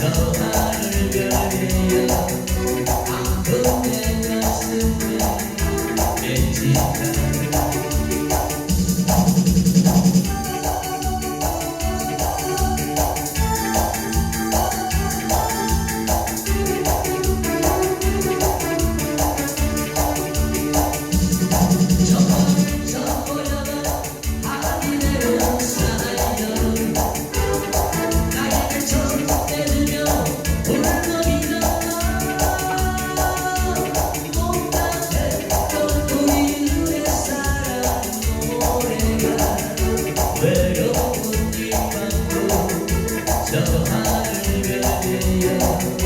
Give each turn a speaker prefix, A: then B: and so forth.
A: Kallar gölgeye 저 하늘 위에